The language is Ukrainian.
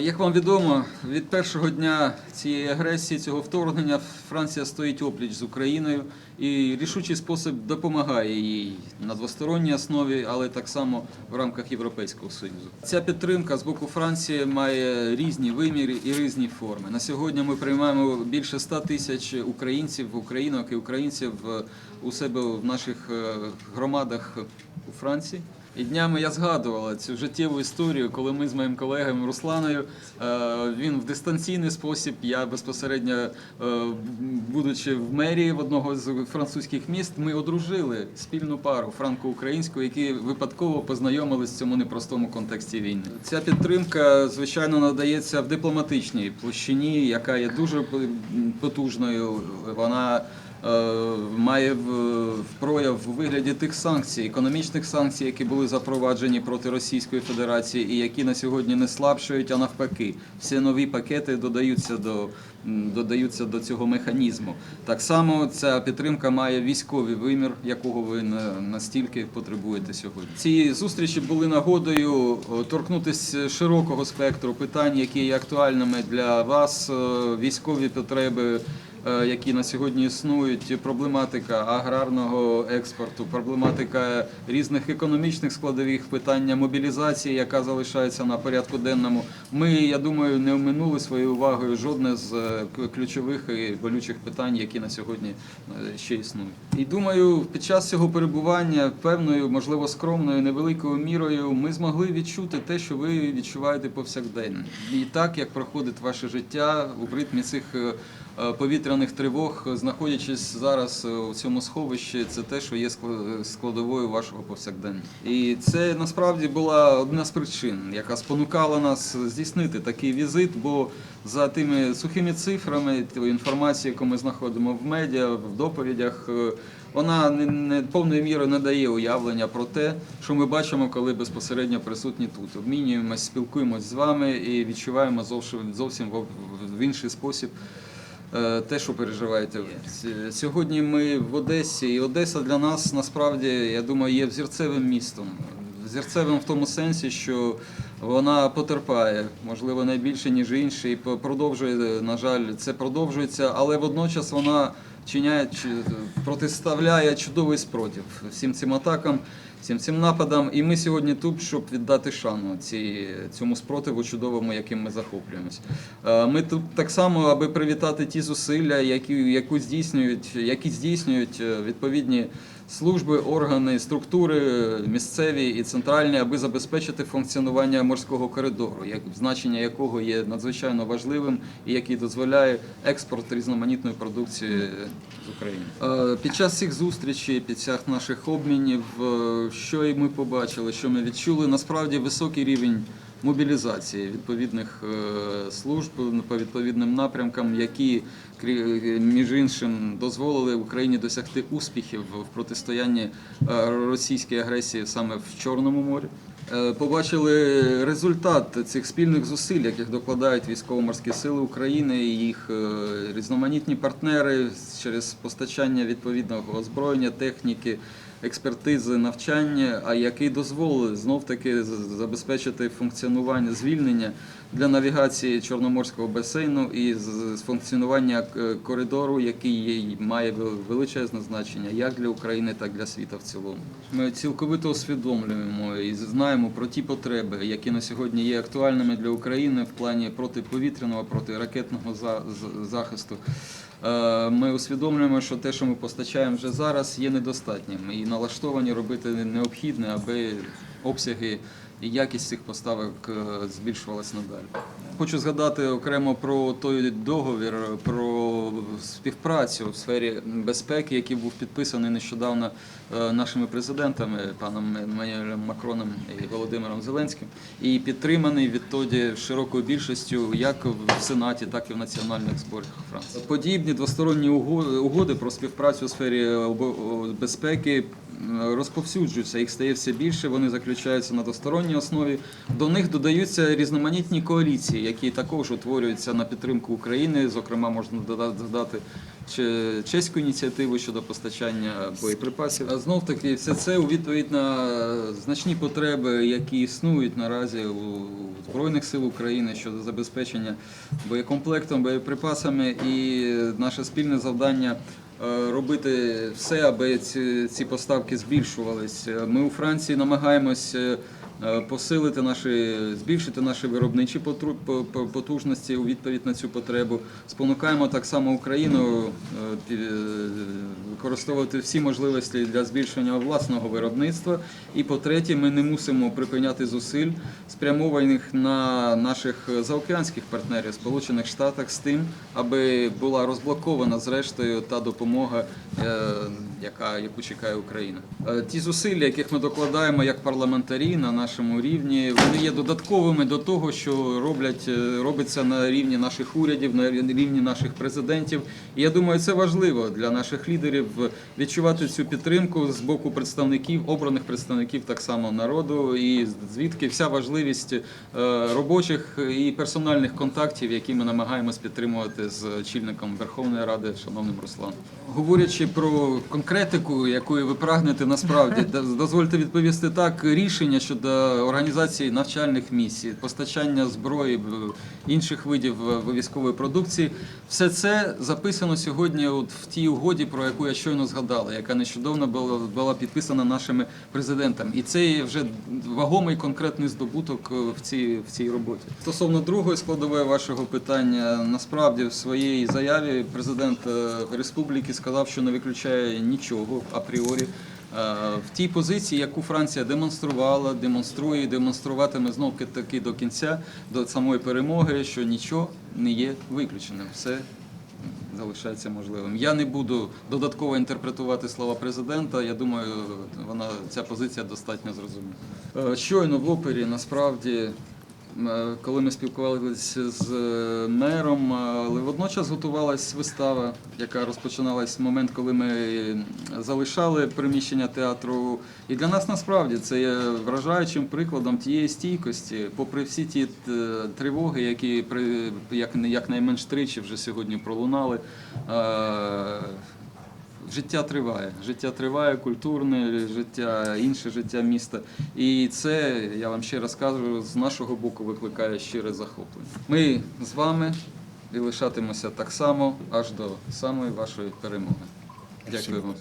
Як вам відомо, від першого дня цієї агресії, цього вторгнення, Франція стоїть опліч з Україною і рішучий спосіб допомагає їй на двосторонній основі, але так само в рамках Європейського Союзу. Ця підтримка з боку Франції має різні виміри і різні форми. На сьогодні ми приймаємо більше 100 тисяч українців, українок і українців е, у себе в наших е, громадах у Франції. І днями я згадувала цю життєву історію, коли ми з моїм колегою Русланою, е, він в дистанційний спосіб, я безпосередньо, е, будучи в мерії в одного з французьких міст, ми одружили спільну пару франко-українську, які випадково познайомились в цьому непростому контексті війни. Ця підтримка, звичайно, надається в дипломатичній площині, яка є дуже потужною. Вона має в- в прояв у вигляді тих санкцій, економічних санкцій, які були запроваджені проти Російської Федерації, і які на сьогодні не слабшують, а навпаки, всі нові пакети додаються до, додаються до цього механізму. Так само ця підтримка має військовий вимір, якого ви на- настільки потребуєте сьогодні. Ці зустрічі були нагодою торкнутися широкого спектру питань, які є актуальними для вас, е, військові потреби е, які на сьогодні існують, проблематика аграрного експорту, проблематика різних економічних складових, питання мобілізації, яка залишається на порядку денному. Ми, я думаю, не оминули своєю увагою жодне з е, ключових і болючих питань, які на сьогодні е, ще існують. І думаю, під час цього перебування певною, можливо, скромною, невеликою мірою ми змогли відчути те, що ви відчуваєте повсякденно. І так, як проходить ваше життя у ритмі цих е, е, повітряних тривог, знаходячись зараз е, у цьому сховищі, це те, що є скла- складовою вашого повсякдення. І це насправді була одна з причин, яка спонукала нас здійснити такий візит, бо за тими сухими цифрами, тією інформацією, яку ми знаходимо в медіа, в доповідях, е, вона не, не повною мірою не дає уявлення про те, що ми бачимо, коли безпосередньо присутні тут. Обмінюємось, спілкуємось з вами і відчуваємо зовсім зовсім в інший спосіб. Е, Те, що переживаєте Сьогодні ми в Одесі, і Одеса для нас насправді, я думаю, є взірцевим містом. Взірцевим в тому сенсі, що вона потерпає, можливо, найбільше, ніж інші, і продовжує, на жаль, це продовжується, але водночас вона чиняє, чи- протиставляє чудовий спротив всім цим атакам, всім цим нападам. І ми сьогодні тут, щоб віддати шану ці, цьому спротиву чудовому, яким ми захоплюємось. Е, Ми тут так само, аби привітати ті зусилля, які, яку здійснюють, які здійснюють е, відповідні служби, органи, структури місцеві і центральні, аби забезпечити функціонування морського коридору, як значення якого є надзвичайно важливим і який дозволяє експорт різноманітної продукції з України. Е, Під час цих зустрічей, під час наших обмінів, що ми побачили, що ми відчули, насправді високий рівень мобілізації відповідних е, служб по відповідним напрямкам, які крі- між іншим дозволили Україні досягти успіхів в протистоянні е, російській агресії саме в Чорному морі. Е, Побачили результат цих спільних зусиль, яких докладають військово-морські сили України і їх е, різноманітні партнери через постачання відповідного озброєння, техніки, експертизи, навчання, а які дозволили знов таки забезпечити функціонування звільнення для навігації Чорноморського басейну і функціонування е, коридору, який є, має величезне значення як для України, так і для світу в цілому. Ми цілковито усвідомлюємо і знаємо про ті потреби, які на сьогодні є актуальними для України в плані протиповітряного, протиракетного за- захисту. Е, Ми усвідомлюємо, що те, що ми постачаємо вже зараз, є недостатнім і налаштовані робити необхідне, аби обсяги і якість цих поставок е, збільшувалась надалі. Хочу згадати окремо про той договір про співпрацю в сфері безпеки, який був підписаний нещодавно е, нашими президентами, паном Еммануелем Макроном і Володимиром Зеленським, і підтриманий відтоді широкою більшістю як в Сенаті, так і в національних зборах Франції. Подібні двосторонні уго- угоди про співпрацю у сфері безпеки розповсюджуються, їх стає все більше, вони заключаються на двосторонній основі. До них додаються різноманітні коаліції, які також утворюються на підтримку України. Зокрема, можна додати че- чеську ініціативу щодо постачання боєприпасів. А знов таки, все це у відповідь на значні потреби, які існують наразі у Збройних сил України щодо забезпечення боєкомплектом, боєприпасами, і наше спільне завдання. Е, Робити все, аби ці, поставки збільшувались. Е, Ми у Франції намагаємось е, посилити наші, збільшити наші виробничі потужності у відповідь на цю потребу. Спонукаємо так само Україну е, пі- е, використовувати всі можливості для збільшення власного виробництва. І по-третє, ми не мусимо припиняти зусиль, спрямованих на наших заокеанських партнерів Сполучених Штатах з тим, аби була розблокована зрештою та допомога, е, яка яку чекає Україна. Е, Ті зусилля, яких ми докладаємо як парламентарі на нашому рівні, вони є додатковими до того, що роблять е, робиться на рівні наших урядів, на рівні наших президентів. І я думаю, це важливо для наших лідерів відчувати цю підтримку з боку представників, обраних представників так само народу, і звідки вся важливість е, робочих і персональних контактів, які ми намагаємось підтримувати з очільником Верховної Ради, шановним Русланом. Говорячи про конкретику, якої ви прагнете насправді, дозвольте відповісти так: рішення щодо організації навчальних місій, постачання зброї, інших видів е, військової продукції, все це записано сьогодні от в тій угоді, про яку я щойно згадала, яка нещодавно була, була підписана нашими президентами. І це є вже вагомий конкретний здобуток е, в цій, в цій роботі. Стосовно другої складової вашого питання, насправді в своїй заяві президент е, республіки сказав, що не виключає нічого апріорі. Е, В тій позиції, яку Франція демонструвала, демонструє демонструватиме знов таки до кінця, до самої перемоги, що нічого не є виключеним. Все залишається можливим. Я не буду додатково інтерпретувати слова президента. Я думаю, вона ця позиція достатньо зрозуміла. Е, Щойно в опері насправді. Е, Коли ми спілкувалися з е, мером, е, але водночас готувалась вистава, яка розпочиналась в момент, коли ми залишали приміщення театру. І для нас насправді це є вражаючим прикладом тієї стійкості, попри всі ті тривоги, які як якнайменш тричі вже сьогодні пролунали. Життя триває, життя триває, культурне життя, інше життя міста. І це, я вам ще раз кажу, з нашого боку викликає щире захоплення. Ми з вами і лишатимося так само аж до самої вашої перемоги. Дякую вам.